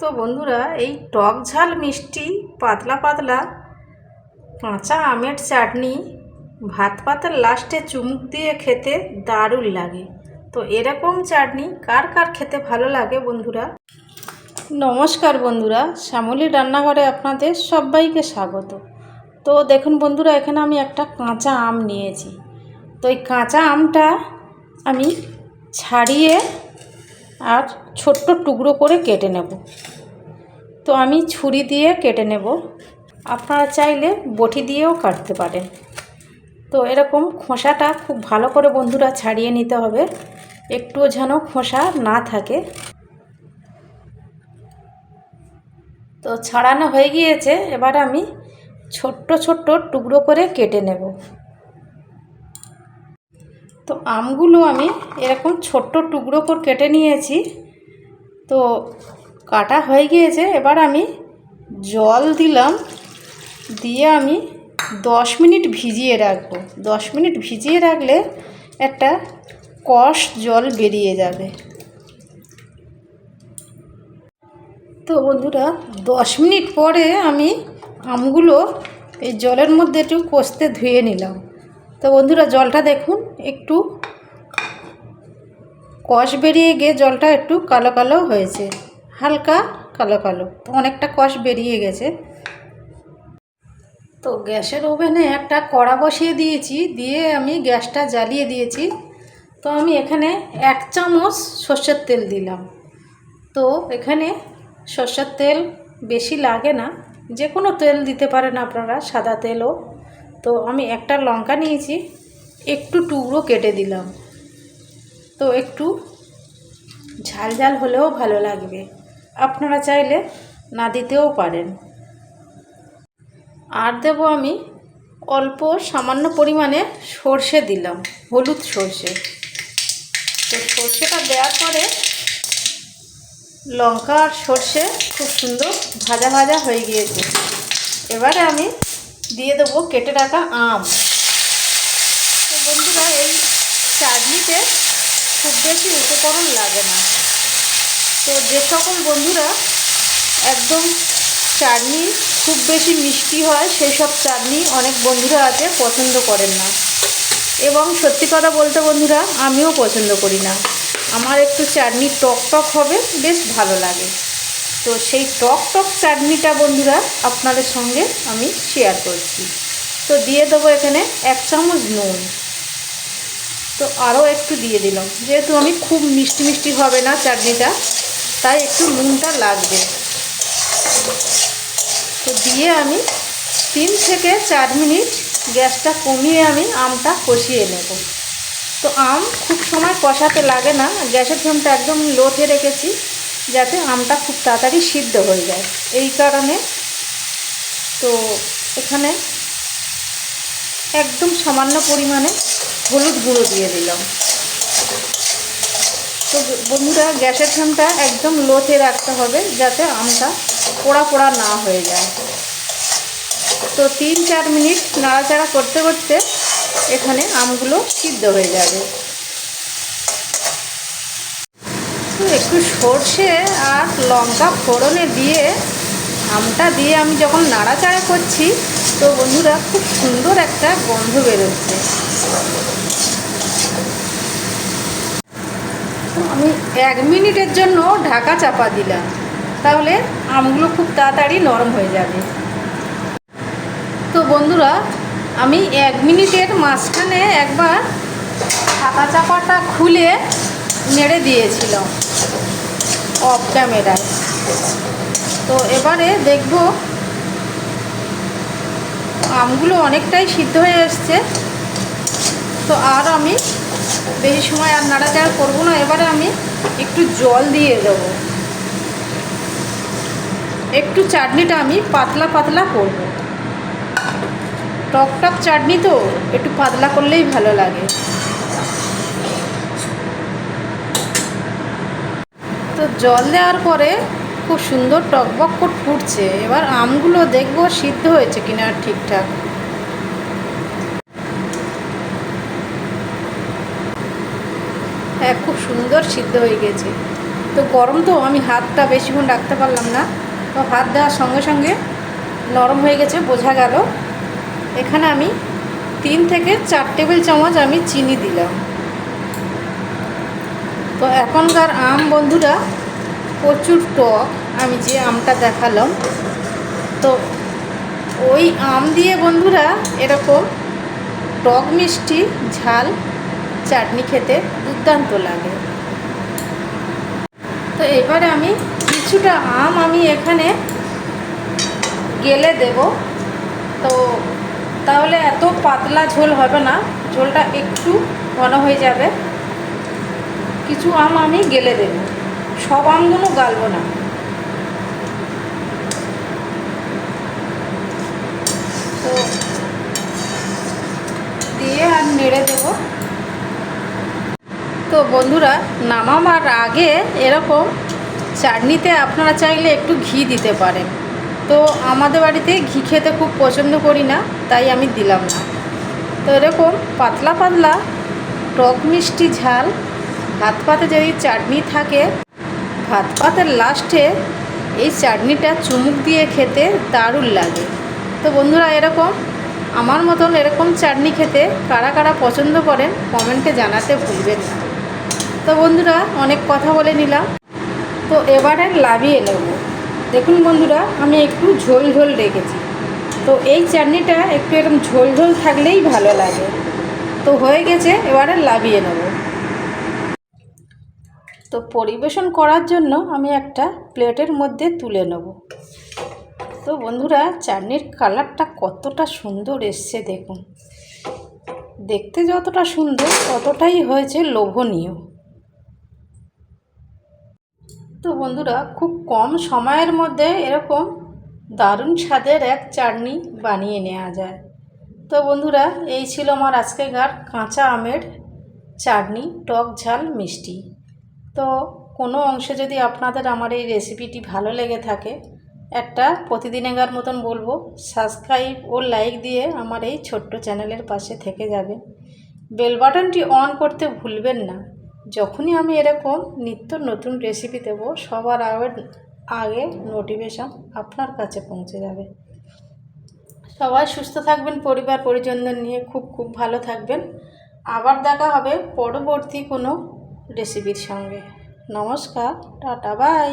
তো বন্ধুরা, এই টক ঝাল মিষ্টি, পাতলা পাতলা, কাঁচা আমের চাটনি, ভাত পাতার লাস্টে চুমুক দিয়ে খেতে দারুণ লাগে। তো এরকম চাটনি কার কার খেতে ভালো লাগে বন্ধুরা? নমস্কার বন্ধুরা, শ্যামলী রান্নাঘরে আপনাদের সবাইকে স্বাগত। তো দেখুন বন্ধুরা, এখানে আমি একটা কাঁচা আম নিয়েছি। তো এই কাঁচা আমটা আমি ছাড়িয়ে আর ছোট্ট টুকরো করে কেটে নেব। তো আমি ছুরি দিয়ে কেটে নেব। আপনারা চাইলে বটি দিয়েও কাটতে পারেন। তো এরকম খোসাটা খুব ভালো করে বন্ধুরা ছাড়িয়ে নিতে হবে। একটুও যেন খোসা না থাকে। তো ছাড়ানো হয়ে গিয়েছে। এবার আমি ছোট্ট ছোট্ট টুকরো করে কেটে নেব। তো আমগুলো আমি এরকম ছোট্ট টুকরো করে কেটে নিয়েছি। তো কাটা হয়ে গিয়েছে, এবার আমি জল দিলাম, দিয়ে আমি দশ মিনিট ভিজিয়ে রাখব। দশ মিনিট ভিজিয়ে রাখলে একটা কষ জল বেরিয়ে যাবে। তো বন্ধুরা, দশ মিনিট পরে আমি আমগুলো এই জলের মধ্যে একটু কষতে ধুয়ে নিলাম। তো বন্ধুরা, জলটা দেখুন, একটু কষ বেরিয়ে গিয়ে জলটা একটু কালো কালো হয়েছে। হালকা কালো কালো। তো অনেকটা কষ বেরিয়ে গেছে। তো গ্যাসের ওভেনে একটা কড়া বসিয়ে দিয়েছি, দিয়ে আমি গ্যাসটা জ্বালিয়ে দিয়েছি। তো আমি এখানে এক চামচ সর্ষের তেল দিলাম। তো এখানে সর্ষের তেল বেশি লাগে না। যে কোনো তেল দিতে পারেন আপনারা, সাদা তেলও। তো আমি একটা লঙ্কা নিয়েছি, একটু টুকরো কেটে দিলাম। তো একটু ঝাল ঝাল হলেও ভালো লাগবে। আপনারা চাইলে না দিতেও পারেন। আর দেবো আমি অল্প সামান্য পরিমাণে সর্ষে দিলাম, হলুদ সর্ষে। তো সর্ষেটা দেওয়ার পরে লঙ্কা আর সর্ষে খুব সুন্দর ভাজা ভাজা হয়ে গিয়েছে। এবারে আমি দিয়ে দেবো কেটে রাখা আম। তো বন্ধুরা, এই চাটনিতে খুব বেশি উপকরণ লাগে না। তো যে সকল বন্ধুরা একদম চাটনি খুব বেশি মিষ্টি হয়, সেই সব চাটনি অনেক বন্ধুরা আছে পছন্দ করেন না। এবং সত্যি কথা বলতে বন্ধুরা, আমিও পছন্দ করি না। আমার একটু চাটনি টক টক হবে, বেশ ভালো লাগে। তো সেই টক টক চাটনিটা বন্ধুরা আপনাদের সঙ্গে আমি শেয়ার করছি। তো দিয়ে দেবো এখানে এক চামচ নুন। তো আরও একটু দিয়ে দিলাম। যেহেতু আমি খুব মিষ্টি মিষ্টি হবে না চাটনিটা, তাই একটু নুনটা লাগবে। তো দিয়ে আমি তিন থেকে চার মিনিট গ্যাসটা কমিয়ে আমি আমটা কষিয়ে নেব। তো আম খুব সময় কষাতে লাগে না, গ্যাসের ফ্লেমটা একদম লোতে রেখেছি যাতে আমটা খুব তাড়াতাড়ি সিদ্ধ হয়ে যায়। এই কারণে তো এখানে একদম সামান্য পরিমাণে হলুদ গুঁড়ো দিয়ে দিলাম। তো বন্ধুরা, গ্যাসের ফ্লেমটা একদম লোতে রাখতে হবে যাতে আমটা পোড়া পোড়া না হয়ে যায়। তো তিন চার মিনিট নাড়াচাড়া করতে করতে এখানে আমগুলো সিদ্ধ হয়ে যাবে। একটু সর্ষে আর লঙ্কা ফোড়নে দিয়ে আমটা দিয়ে আমি যখন নাড়াচাড়া করছি, তো বন্ধুরা খুব সুন্দর একটা গন্ধ বেরোচ্ছে। আমি এক মিনিটের জন্য ঢাকা চাপা দিলাম। তাহলে আমগুলো খুব তাড়াতাড়ি নরম হয়ে যাবে। তো বন্ধুরা, আমি এক মিনিটের মাঝখানে একবার ঢাকা চাপাটা খুলে নেড়ে দিয়েছিলাম। অফ ক্যামেরায়। তো এবারে দেখব আমগুলো অনেকটাই সিদ্ধ হয়ে এসছে। তো আর আমি বেশি সময় আর নাড়াচাড়া করব না, এবারে আমি একটু জল দিয়ে দেব। একটু চাটনিটা আমি পাতলা পাতলা করব। টক টক চাটনি তো, একটু পাতলা করলেই ভালো লাগে। তো জল দেওয়ার পরে খুব সুন্দর টকবক করে ফুটছে। এবার আমগুলো দেখব সিদ্ধ হয়েছে কিনা ঠিকঠাক। হ্যাঁ খুব সুন্দর সিদ্ধ হয়ে গেছে। তো গরম তো, আমি হাতটা বেশিক্ষণ রাখতে পারলাম না। তো হাত দেওয়ার সঙ্গে সঙ্গে নরম হয়ে গেছে, বোঝা গেল। এখানে আমি তিন থেকে চার টেবিল চামচ আমি চিনি দিলাম। তো এখনকার আম বন্ধুরা প্রচুর টক, আমি যে আমটা দেখালাম। তো ওই আম দিয়ে বন্ধুরা এরকম টক মিষ্টি, ঝাল, চাটনি খেতে দুর্দান্ত লাগে। তো এবারে আমি কিছুটা আম আমি এখানে গেলে দেব। তো তাহলে এত পাতলা ঝোল হবে না, ঝোলটা একটু ঘন হয়ে যাবে। কিছু আম আমি গেলে দেব। সব আমগুলো গালবো না। তো দিয়ে আর নেড়ে দেব। তো বন্ধুরা, নামাবার আগে এরকম চাটনিতে আপনারা চাইলে একটু ঘি দিতে পারেন। তো আমাদের বাড়িতে ঘি খেতে খুব পছন্দ করি না, তাই আমি দিলাম না। তো এরকম পাতলা পাতলা টক মিষ্টি ঝাল, ভাত পাতে যদি চাটনি থাকে ভাত পাতের লাস্টে এই চাটনিটা চুমুক দিয়ে খেতে দারুণ লাগে। তো বন্ধুরা এরকম, আমার মতন এরকম চাটনি খেতে কারা কারা পছন্দ করেন কমেন্টে জানাতে ভুলবেন না। তো বন্ধুরা, অনেক কথা বলে নিলাম। তো এবারে লাভিয়ে নেব। দেখুন বন্ধুরা, আমি একটু ঝোল ঝোল রেখেছি। তো এই চাটনিটা একটু এরকম ঝোল ঝোল থাকলেই ভালো লাগে। তো হয়ে গেছে, এবারে লাভিয়ে নেব। তো পরিবেশন করার জন্য আমি একটা প্লেটের মধ্যে তুলে নেব। তো বন্ধুরা, চাটনির কালারটা কতটা সুন্দর এসছে দেখুন। দেখতে যতটা সুন্দর, ততটাই হয়েছে লোভনীয়। তো বন্ধুরা, খুব কম সময়ের মধ্যে এরকম দারুণ স্বাদের এক চাটনি বানিয়ে নেওয়া যায়। তো বন্ধুরা, এই ছিল আমার আজকে আজকেকার কাঁচা আমের চাটনি, টক ঝাল মিষ্টি। তো কোনো অংশে যদি আপনাদের আমার এই রেসিপিটি ভালো লেগে থাকে, একটা প্রতিদিনেকার মতন বলব সাবস্ক্রাইব ও লাইক দিয়ে আমার এই ছোট্ট চ্যানেলের পাশে থেকে যাবেন। বেল বাটনটি অন করতে ভুলবেন না। যখনই আমি এরকম নিত্য নতুন রেসিপি দেব, সবার আগে আগে নোটিফিকেশান আপনার কাছে পৌঁছে যাবে। সবাই সুস্থ থাকবেন পরিবার পরিজনদের নিয়ে খুব খুব ভালো থাকবেন। আবার দেখা হবে পরবর্তী কোনো রেসিপির সঙ্গে। নমস্কার টাটা বাই।